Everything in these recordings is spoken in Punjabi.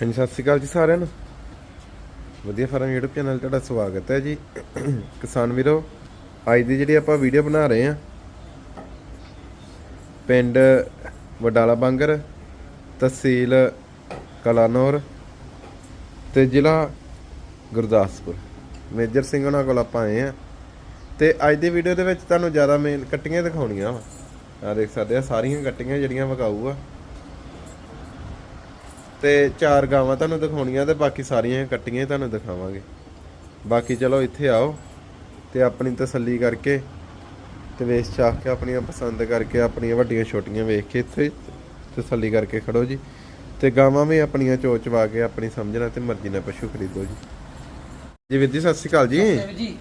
ਹਾਂਜੀ, ਸਤਿ ਸ਼੍ਰੀ ਅਕਾਲ ਜੀ ਸਾਰਿਆਂ ਨੂੰ। ਵਧੀਆ ਫਾਰਮ YouTube ਚੈਨਲ ਤੁਹਾਡਾ ਸਵਾਗਤ ਹੈ ਜੀ। ਕਿਸਾਨ ਵੀਰੋ, ਅੱਜ ਦੀ ਜਿਹੜੀ ਆਪਾਂ ਵੀਡੀਓ ਬਣਾ ਰਹੇ ਹਾਂ, ਪਿੰਡ ਵਡਾਲਾ ਬਾਂਗਰ, ਤਹਿਸੀਲ ਕਲਾਨੌਰ ਤੇ ਜ਼ਿਲ੍ਹਾ ਗੁਰਦਾਸਪੁਰ। ਮੇਜਰ ਸਿੰਘ ਉਹਨਾਂ ਕੋਲ ਆਪਾਂ ਆਏ ਆ ਤੇ ਅੱਜ ਦੀ ਵੀਡੀਓ ਦੇ ਵਿੱਚ ਤੁਹਾਨੂੰ ਜ਼ਿਆਦਾ ਮੇਨ ਕੱਟੀਆਂ ਦਿਖਾਉਣੀਆਂ ਵਾ। ਆ ਦੇਖ ਸਕਦੇ ਆ, ਸਾਰੀਆਂ ਕੱਟੀਆਂ ਜਿਹੜੀਆਂ ਵਿਕਾਊ ਆ। ਤੇ ਚਾਰ ਗਾਵਾਂ ਤੁਹਾਨੂੰ ਦਿਖਾਉਣੀਆਂ ਤੇ ਬਾਕੀ ਸਾਰੀਆਂ ਕੱਟੀਆਂ ਤੁਹਾਨੂੰ ਦਿਖਾਵਾਂਗੇ। ਬਾਕੀ ਚਲੋ ਇੱਥੇ ਆਓ ਤੇ ਆਪਣੀ ਤਸੱਲੀ ਕਰਕੇ ਤੇ ਵੇਚ ਚਾਖ ਕੇ ਆਪਣੀਆਂ ਪਸੰਦ ਕਰਕੇ ਆਪਣੀਆਂ ਵੱਡੀਆਂ ਛੋਟੀਆਂ ਵੇਖ ਕੇ ਇੱਥੇ ਤਸੱਲੀ ਕਰਕੇ ਖੜੋ ਜੀ। ਤੇ ਗਾਵਾਂ ਵੀ ਆਪਣੀਆਂ ਚੋਚਵਾ ਕੇ ਆਪਣੀ ਸਮਝਣਾ ਤੇ ਮਰਜ਼ੀ ਨਾਲ ਪਸ਼ੂ ਖਰੀਦੋ ਜੀ। ਜੀ ਜੀ ਸਤਿ ਸ਼੍ਰੀ ਅਕਾਲ ਜੀ। ਜੀ ਜੀ।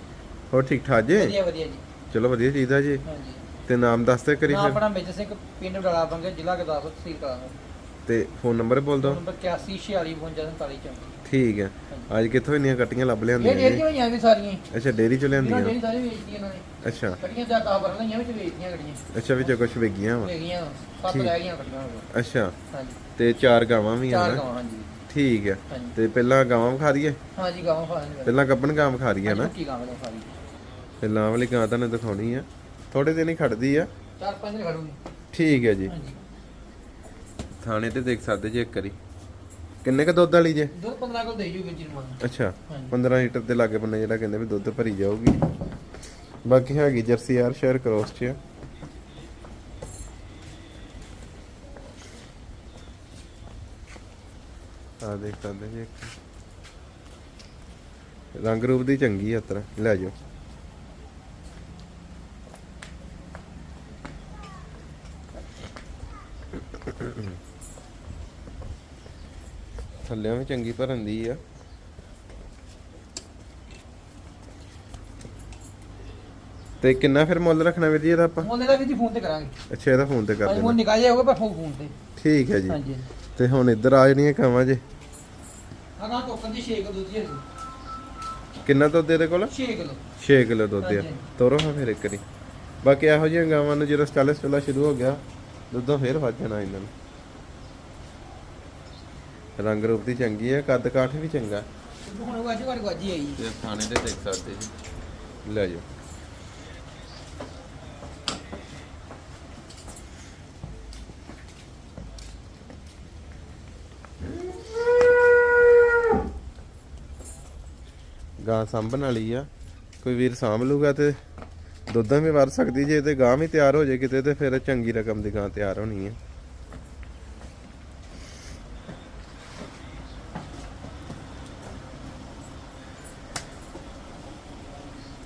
ਹੋਰ ਠੀਕ ਠਾਕ ਜੀ? ਵਧੀਆ ਵਧੀਆ ਜੀ। ਚਲੋ ਵਧੀਆ ਚਾਹੀਦਾ ਜੀ। ਹਾਂਜੀ। ਤੇ ਨਾਮ ਦੱਸਦੇ ਕਰੀ ਨਾ ਫਿਰ। ਆਪਣਾ ਮੇਜਰ ਸਿੰਘ ਪਿੰਡ ਡਾਲਾ ਬੰਗੇ ਜ਼ਿਲ੍ਹਾ ਗੁਰਦਾਸਪੁਰ ਤਹਿਸੀਲ ਤੇ ਫੋਨ ਨੰਬਰ ਬੋਲ ਦਿਓ ਨੰਬਰ 81464547 ਠੀਕ ਹੈ। ਅੱਜ ਕਿੱਥੋਂ ਇੰਨੀਆਂ ਕੱਟੀਆਂ ਲੱਭ ਇਹ ਲਿਆਂਦੀਆਂ ਡੇਢ ਜੀ ਹੋਈਆਂ ਵੀ ਸਾਰੀਆਂ। ਅੱਛਾ ਡੇਰੀ ਚ ਲਿਆਂਦੀਆਂ? ਜਿਹੜੀ ਸਾਰੀ ਵੇਚਦੀਆਂ ਇਹਨਾਂ ਨੇ। ਅੱਛਾ। ਕੱਟੀਆਂ ਜਾਂ ਤਾਂ ਬਰਨ ਲਈਆਂ ਵਿੱਚ ਵੇਚਦੀਆਂ ਗੱਡੀਆਂ ਅੱਛਾ ਵਿੱਚ ਕੁਝ ਵਿਗੀਆਂ ਵਾ? ਵੇਗੀਆਂ ਸੱਤ। ਰਹਿ ਗਈਆਂ ਕੱਟੀਆਂ ਅੱਛਾ। ਹਾਂਜੀ। ਤੇ ਚਾਰ ਗਾਵਾਂ ਵੀ ਆ ਚਾਰ ਗਾਵਾਂ ਹਾਂਜੀ। ਠੀਕ ਹੈ। ਤੇ ਪਹਿਲਾਂ ਗਾਵਾਂ ਵਿਖਾ ਦਈਏ? ਹਾਂਜੀ ਗਾਵਾਂ ਖਾਣੇ ਪਹਿਲਾਂ ਗੱਬਣ ਗਾਂ ਵਿਖਾ ਦਈਏ ਨਾ ਕੀ ਗਾਵਾਂ ਨੇ ਸਾਰੀ ਪਹਿਲਾਂ ਵਾਲੀ ਗਾਂ ਤੁਹਾਨੂੰ ਦਿਖਾਉਣੀ ਆ। ਥੋੜੇ ਦਿਨ ਹੀ ਖੜਦੀ ਆ। ਚਾਰ ਪੰਜ ਦਿਨ ਖੜੂਗੀ। ਠੀਕ ਹੈ ਜੀ। ਹਾਂਜੀ। ਥਾਣੇ ਤੇ ਦੇਖ ਸਕਦੇ ਜੀ ਇੱਕ ਵਾਰੀ। ਕਿੰਨੇ ਕ ਦੁੱਧ ਵਾਲੀ ਜੇ? ਦੁੱਧ 15 ਕਿਲੋ ਦੇ ਜੂਗੇ ਜੀ ਨੂੰ ਅੱਛਾ ਹਾਂਜੀ। 15 ਲੀਟਰ ਦੇ ਲਾਗੇ ਬੰਨੇ ਜਿਹੜਾ ਕਹਿੰਦੇ ਵੀ ਦੁੱਧ ਭਰੀ ਜਾਊਗੀ। ਬਾਕੀ ਹੈਗੀ ਜਰਸੀ ਯਾਰ ਸ਼ੇਅਰ ਕ੍ਰੋਸ ਚ। ਆ। ਦੇਖ ਸਕਦੇ ਜੀ ਇੱਕ। ਰੰਗ ਰੂਪ ਦੀ ਚੰਗੀ ਆ ਤਰ ਲੈ ਜਾਓ। ਥੱਲਿਆਂ ਵੀ ਚੰਗੀ ਭਰਨ ਦੀ ਆ। ਤੇ ਕਿੰਨਾ ਫਿਰ ਮੁੱਲ ਰੱਖਣਾ ਵੀਰ ਜੀ ਇਹਦਾ ਆਪਾਂ? ਮੁੱਲ ਦਾ ਵੀ ਜੀ ਫੋਨ ਤੇ ਕਰਾਂਗੇ। ਅੱਛਾ ਇਹਦਾ ਫੋਨ ਤੇ ਕਰ ਦੇਣਾ ਮੁੱਲ ਨਿਕਾਲ ਜਾਊਗਾ ਪਰ ਫੋਨ ਤੇ। ਠੀਕ ਹੈ ਜੀ। ਹਾਂਜੀ ਤੇ ਹੁਣ ਇੱਧਰ ਆ ਜਿਹੜੀਆਂ ਕਾਵਾਂ ਜੇ? ਅਗਾ ਟੋਕਨ ਦੀ 6 ਕਿਲੋ ਦੀ ਹੈ ਕਿੰਨਾ ਦੁੱਧ ਇਹਦੇ ਕੋਲ? 6 ਕਿਲੋ। 6 ਕਿਲੋ ਦੁੱਧ ਆ। ਤੋਰੋ ਹਾਂ ਫਿਰ ਇੱਕ ਵਾਰੀ ਬਾਕੀ ਇਹੋ ਜਿਹੀਆਂ ਗਾਵਾਂ ਨੂੰ ਜਦੋਂ ਸਟਾਲਸ ਚੁੱਲਾ ਸ਼ੁਰੂ ਹੋ ਗਿਆ ਦੁੱਧੋਂ ਫੇਰ ਵੱਧ ਜਾਣਾ ਇਹਨਾਂ ਨੂੰ। ਰੰਗ ਰੂਪ ਦੀ ਚੰਗੀ ਹੈ ਕੱਦ ਕਾਠ ਵੀ ਚੰਗਾ ਹੁਣ ਵਾਜੀ ਵਾਰ ਗਵਾਜੀ ਆਈ। ਤੇ ਥਾਣੇ ਤੇ ਦੇਖ ਸਕਦੇ ਜੀ। ਲੈ ਜਾਓ। ਗਾਂ ਸਾਂਭਣ ਵਾਲੀ ਆ। ਕੋਈ ਵੀਰ ਸਾਂਭ ਲੂਗਾ ਤੇ ਦੁੱਧਾਂ ਵੀ ਵਰ ਸਕਦੀ ਜੇ ਤੇ ਗਾਂ ਵੀ ਤਿਆਰ ਹੋ ਜੇ ਕਿਤੇ ਤੇ ਫਿਰ ਚੰਗੀ ਰਕਮ ਦੀ ਗਾਂ ਤਿਆਰ ਹੋਣੀ ਹੈ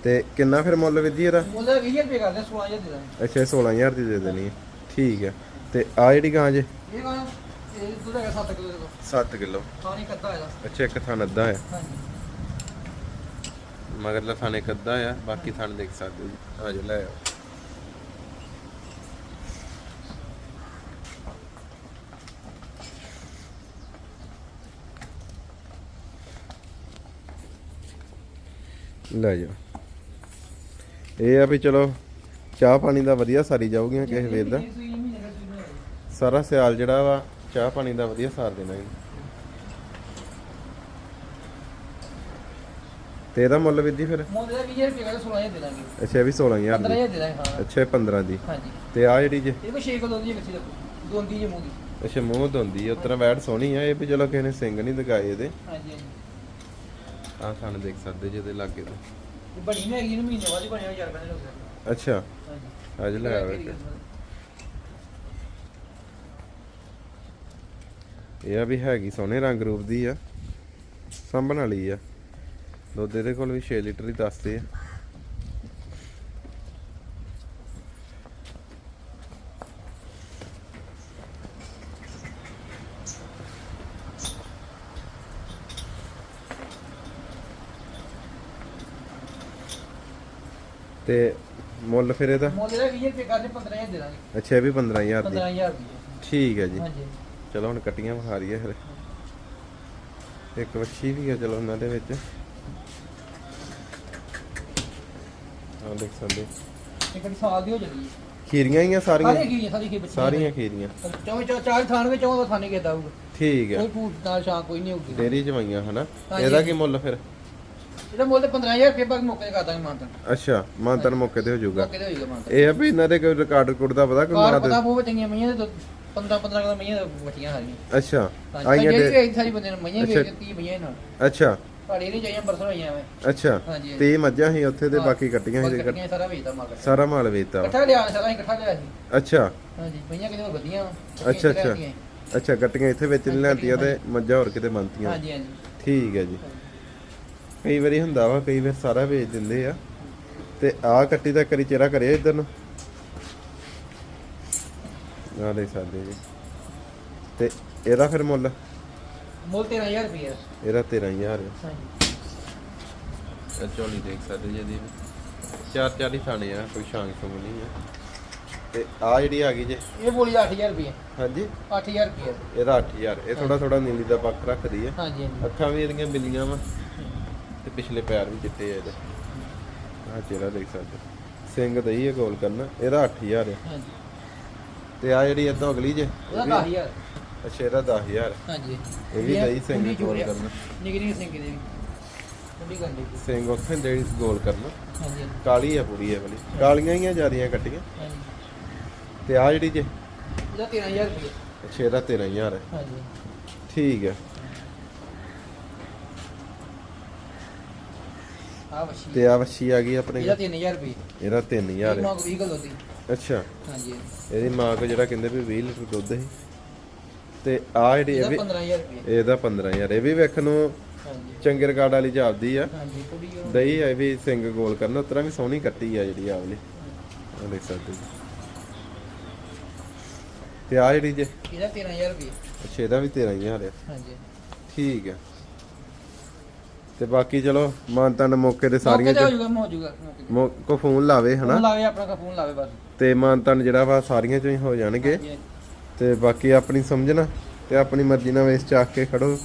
ਤੇ ਕਿੰਨਾ ਫਿਰ ਮੁੱਲ ਵਿਧੀ ਇਹਦਾ? ਮੁੱਲ 20 ਰੁਪਏ ਕਰਦੇ 16000 ਦੇ ਦਾਂਗੇ। ਅੱਛਾ ਇਹ 16000 ਦੀ ਦੇ ਦੇਣੀ ਹੈ। ਠੀਕ ਹੈ। ਤੇ ਆ ਜਿਹੜੀ ਗਾਂ ਜੇ? ਇਹ ਗਾ ਇਹ ਦੁੱਧ ਹੈਗਾ 7 ਕਿਲੋ ਦਾ 7 ਕਿਲੋ। ਪਾਣੀ ਕੱਦਾ ਹੈਗਾ ਅੱਛਾ ਇੱਕ ਥਾਂ ਅੱਧਾ ਹੈ। ਹਾਂਜੀ। ਮਗਰਲਾ ਥਾਂ ਇੱਕ ਅੱਧਾ ਆ ਬਾਕੀ ਥਾਂ ਦੇਖ ਸਕਦੇ ਹੋ ਜੀ। ਆ ਜੋ ਲੈ ਆਓ। ਲੈ ਜਾਓ। ਇਹ ਆ ਵੀ ਚਲੋ ਚਾਹ ਪਾਣੀ ਦਾ ਵਧੀਆ ਸਾਰੀ ਜਾਊਗੀਆਂ ਕਿਸੇ ਵੇਰ ਦਾ ਦਾ। ਸਾਰਾ ਸਿਆਲ ਜਿਹੜਾ ਵਾ ਚਾਹ ਪਾਣੀ ਦਾ ਵਧੀਆ ਸਾਰ ਦੇਣਾ ਜੀ ਤੇ ਇਹਦਾ ਮੁੱਲ ਵਿਧੀ ਫਿਰ? ਮੁੱਲ ਦਾ 20 ਰੁਪਏ ਕਰਦੇ 16000 ਦੇ ਦਾਂਗੇ ਅੱਛਾ ਇਹ ਵੀ 16000 ਦੀ 15000 ਦੇ। ਦਾਂਗੇ ਹਾਂ। ਅੱਛਾ ਇਹ 15 ਦੀ। ਹਾਂਜੀ। ਤੇ ਆ ਜਿਹੜੀ ਜੇ ਇਹ ਕੋ 6 ਕਿਲੋ ਦੀ ਕੱਚੀ ਦਾ ਦੋਂਦੀ ਜੇ ਮੂੰਗੀ ਅੱਛਾ ਮੂੰਹ ਧੁੰਦੀ ਆ ਉਤਰਾ ਵੈੜ ਸੋਹਣੀ ਆ। ਇਹ ਵੀ ਚਲੋ ਕਿਸੇ ਨੇ ਸਿੰਘ ਨਹੀਂ ਦਿਖਾਏ ਇਹਦੇ। ਹਾਂਜੀ ਹਾਂਜੀ। ਆਹ ਥਣ ਦੇਖ ਸਕਦੇ ਜਿਹਦੇ ਲਾਗੇ ਤੇ। ਬਣੀ ਨਹੀਂ ਹੈਗੀ ਇਹਨੂੰ ਮਹੀਨੇ ਬਾਅਦ ਹੀ ਬਣਿਆ ਚਾਰ ਪੰਜ ਲੋਕ ਅੱਛਾ। ਹਾਂਜੀ। ਅੱਜ ਲੈ ਆਵੇ। ਇਹ ਆ ਵੀ ਹੈਗੀ ਸੋਹਣੇ ਰੰਗ ਰੂਪ ਦੀ ਆ। ਸਾਂਭਣ ਵਾਲੀ ਆ। ਦੁੱਧ ਇਹਦੇ ਕੋਲ ਵੀ 6 ਲੀਟਰ ਹੀ ਦੱਸਦੇ ਆ। ਤੇ ਮੁੱਲ ਫਿਰ ਇਹਦਾ? ਮੁੱਲ ਦਾ 20 ਰੁਪਏ ਕਰਦੇ 15000 ਦੇ ਦਾਂਗੇ। ਅੱਛਾ ਇਹ ਵੀ 15000 ਦੀ। 15000 ਦੀ ਠੀਕ ਹੈ ਜੀ। ਹਾਂਜੀ। ਚਲੋ ਹੁਣ ਕੱਟੀਆਂ ਵਿਖਾ ਰਹੀਏ ਫਿਰ। ਇੱਕ ਵੱਛੀ ਵੀ ਆ ਚਲੋ ਉਹਨਾਂ ਦੇ ਵਿੱਚ। ਆਹ ਦੇਖ ਸਕਦੇ ਇੱਕ ਸਾਲ ਦੀ ਹੋ ਜਾਂਦੀ ਹੈ। ਖੀਰੀਆਂ ਹੀ ਆ ਸਾਰੀਆਂ? ਸਾਰੀਆਂ ਖੀਰੀਆਂ ਸਾਰੀ ਖੀਰ ਬੱਚੀਆਂ ਸਾਰੀਆਂ ਖੀਰੀਆਂ। ਚੌਵੇਂ ਚੌ ਚਾਰ ਥਾਣ ਵਿੱਚ ਚੌਂ ਥਾਣੇ ਕਿਦਾ ਹੋਊਗਾ। ਠੀਕ ਹੈ। ਕੋਈ ਭੂਤ ਨਾਲ ਸ਼ਾਂ ਕੋਈ ਨਹੀਂ ਹੋਊਗੀ। ਡੇਰੀ ਜਵਾਈਆਂ ਹਨਾ? ਹਾਂਜੀ। ਇਹਦਾ ਕੀ ਮੁੱਲ ਫਿਰ? ਇਹਦਾ ਮੁੱਲ ਤੇ 15000 ਰੁਪਏ ਬਾਕੀ ਮੌਕੇ ਤੇ ਕਰ ਦਾਂਗੇ ਮਾਨਤਨ। ਅੱਛਾ ਮਾਨਤਨ ਮੌਕੇ ਤੇ ਹੋ ਜਾਊਗਾ। ਮੌਕੇ ਤੇ ਹੋਏਗਾ ਮਾਨਤਨ। ਇਹ ਆ ਵੀ ਇਹਨਾਂ ਦੇ ਕੋਈ ਰਿਕਾਰਡ ਰਿਕਾਰਡ ਦਾ ਪਤਾ ਕੋਈ ਕਾਰ ਪਤਾ ਦੇ ਬਹੁਤ ਚੰਗੀਆਂ ਮਈਆਂ ਤੇ 15 15 ਕਿਲੋ ਮਈਆਂ ਬੱਚੀਆਂ ਸਾਰੀਆਂ। ਅੱਛਾ ਆਈਆਂ ਦੇ ਵੇਚ ਸਾਰੀ ਬੰਦੇ ਨੇ ਮਈਆਂ। ਵੇਚ 30 ਮਈਆਂ ਨਾਲ। ਅੱਛਾ। ਸਾਡੀ ਨਹੀਂ ਚਾਹੀਆਂ ਪਰਸੋਂ ਹੋਈਆਂ ਐਵੇਂ। ਅੱਛਾ। ਹਾਂਜੀ 30 ਮੱਝਾਂ ਸੀ ਉੱਥੇ ਤੇ। ਬਾਕੀ ਕੱਟੀਆਂ ਸੀ ਤੇ ਕੱਟੀਆਂ ਸਾਰਾ ਵੇਚਦਾ ਮਾਲ ਸਾਰਾ ਮਾਲ ਵੇਚਤਾ ਵਾ। ਇਕੱਠਾ ਲਿਆ ਸਾਰਾ ਇਕੱਠਾ ਲਿਆ ਸੀ। ਅੱਛਾ। ਹਾਂਜੀ ਮਈਆਂ ਕਿਤੇ ਵਧੀਆਂ। ਅੱਛਾ, ਅੱਛਾ। ਅੱਛਾ ਕੱਟੀਆਂ ਇੱਥੇ ਵਿੱਚ ਨਹੀਂ ਲੈਂਦੀਆਂ ਤੇ ਮੱਝਾਂ ਹੋਰ ਕਿਤੇ ਬੰਨਤੀਆਂ ਹਾਂਜੀ ਹਾਂਜੀ। ਠੀਕ ਹੈ ਜੀ। ਕਈ ਵਾਰੀ ਹੁੰਦਾ ਵਾ ਕਈ ਵਾਰ ਸਾਰਾ ਵੇਚ ਦਿੰਦੇ ਆ। ਤੇ ਆਹ ਕੱਟੀ ਦਾ ਕਰੀ ਚਿਹਰਾ ਕਰਿਆ ਇਧਰ ਨੂੰ। ਆ ਦੇ ਸਕਦੇ ਜੀ। ਤੇ ਇਹਦਾ ਫਿਰ ਮੁੱਲ? ਮੁੱਲ 13000 ਰੁਪਏ ਆ। ਇਹਦਾ 13000 ਹੈ ਹਾਂਜੀ। ਇਹ ਝੋਲੀ ਦੇਖ ਸਕਦੇ ਜੀ ਇਹਦੀ। ਚਾਰ ਚਾਰ ਹੀ ਥਾਣੇ ਆ ਕੋਈ ਸ਼ਾਂਗ ਸ਼ੁੰਗ ਨਹੀਂ ਆ। ਤੇ ਆ ਜਿਹੜੀ ਆ ਗਈ ਜੇ? ਇਹ ਬੋਲੀ 8000 ਰੁਪਏ ਹਾਂਜੀ। 8000 ਰੁਪਏ ਇਹਦਾ 8000 ਇਹ ਥੋੜਾ ਥੋੜਾ ਨੀਲੀ ਦਾ ਪੱਕ ਰੱਖਦੀ ਆ। ਹਾਂਜੀ ਹਾਂਜੀ। ਅੱਖਾਂ ਵੀ ਇਹਦੀਆਂ ਬਿੱਲੀਆਂ ਵਾ। ਤੇ ਪਿਛਲੇ ਪੈਰ ਵੀ ਚਿੱਟੇ ਆ ਇਹਦੇ। ਆ ਚਿਹਰਾ ਦੇਖ ਸਕਦੇ ਸਿੰਘ ਦਈ ਹੈ ਗੋਲ ਕਰਨਾ। ਇਹਦਾ 8000 ਹੈ ਹਾਂਜੀ। ਤੇ ਆ ਜਿਹੜੀ ਇਦਾਂ ਅਗਲੀ ਜੇ ਉਹਦਾ 10000 ਅੱਛਾ ਇਹਦਾ 10000 ਹਾਂਜੀ। ਇਹ ਵੀ ਦਈ ਸਿੰਘ ਗੋਲ। ਕਰਨਾ। ਨਿੱਕੀ ਨਿੱਕੀ ਸਿੰਘ ਦੇ। ਸਿੰਘ ਉੱਥੇ ਜਿਹੜੀ ਗੋਲ ਕਰਨਾ। ਹਾਂਜੀ। ਕਾਲੀ ਆ ਪੂਰੀ ਇਹ ਵਾਲੀ। ਕਾਲੀਆਂ ਹੀ ਆ ਜਿਆਦੀਆਂ ਕੱਟੀਆਂ। ਹਾਂਜੀ। ਤੇ ਆ ਜਿਹੜੀ ਜੇ ਇਹਦਾ 13000 ਰੁਪਏ। ਅੱਛਾ ਇਹਦਾ 13000 ਹੈ ਹਾਂਜੀ। ਠੀਕ ਹੈ ਆ ਵਸ਼ੀ ਤੇ ਆ ਵੱਛੀ ਆ ਗਈ ਆਪਣੇ ਇਹਦਾ ਕੋਲ। 3000 ਰੁਪਏ। ਇਹਦਾ 3000 ਇਹ ਹੈ। ਮਾਂ ਕੋ 20 ਕਿਲੋ ਦੀ। ਅੱਛਾ। ਹਾਂਜੀ। ਇਹਦੀ ਮਾਂ ਕੋ ਜਿਹੜਾ ਕਹਿੰਦੇ ਵੀ 20 ਲੀਟਰ ਦੁੱਧ ਸੀ। ਤੇ ਆ ਜਿਹੜੀ ਇਹ ਵੀ 15000 ਰੁਪਏ। ਇਹਦਾ 15000 ਇਹ ਵੀ ਵੇਖਣ ਨੂੰ ਚੰਗੇ ਰਿਕਾਰਡ ਵਾਲੀ ਜਾਪਦੀ ਆ। ਹਾਂਜੀ ਕੁੜੀ ਵੀ ਸਿੰਘ ਗੋਲ ਕਰਨਾ ਉਤਰਾ ਵੀ ਸੋਹਣੀ ਕੱਟੀ ਆ ਜਿਹੜੀ ਆ ਵਾਲੀ। ਆ ਦੇਖ ਸਕਦੇ ਤੇ ਆ ਜਿਹੜੀ ਜੇ ਇਹਦਾ 13000 ਰੁਪਏ। ਅੱਛਾ ਇਹਦਾ ਵੀ 13000 ਆ। ਹਾਂਜੀ। ਠੀਕ ਹੈ ਤੇ ਬਾਕੀ ਚਲੋ ਮਾਨਤਾ ਦੇ ਮੌਕੇ ਤੇ ਸਾਰੀਆਂ ਹੋ ਚ ਜਾਊਗਾ ਹੋ ਜਾਊਗਾ ਮੌਕੇ ਤੇ ਮੌ- ਕੋ ਫੋਨ ਲਾਵੇ ਫੋਨ ਹਨਾ ਲਾਵੇ ਆਪਣਾ ਕਾ ਫੋਨ ਲਾਵੇ ਬਸ। ਤੇ ਮਾਨਤਾ ਜਿਹੜਾ ਵਾ ਸਾਰੀਆਂ ਚੋਂ ਹੀ ਹੋ ਜਾਣਗੇ। ਹਾਂਜੀ, ਹਾਂਜੀ। ਤੇ ਬਾਕੀ ਆਪਣੀ ਸਮਝਣਾ ਤੇ ਆਪਣੀ ਮਰਜ਼ੀ ਨਾਲ ਵੇਸ ਚਾਕ ਕੇ ਖੜੋ।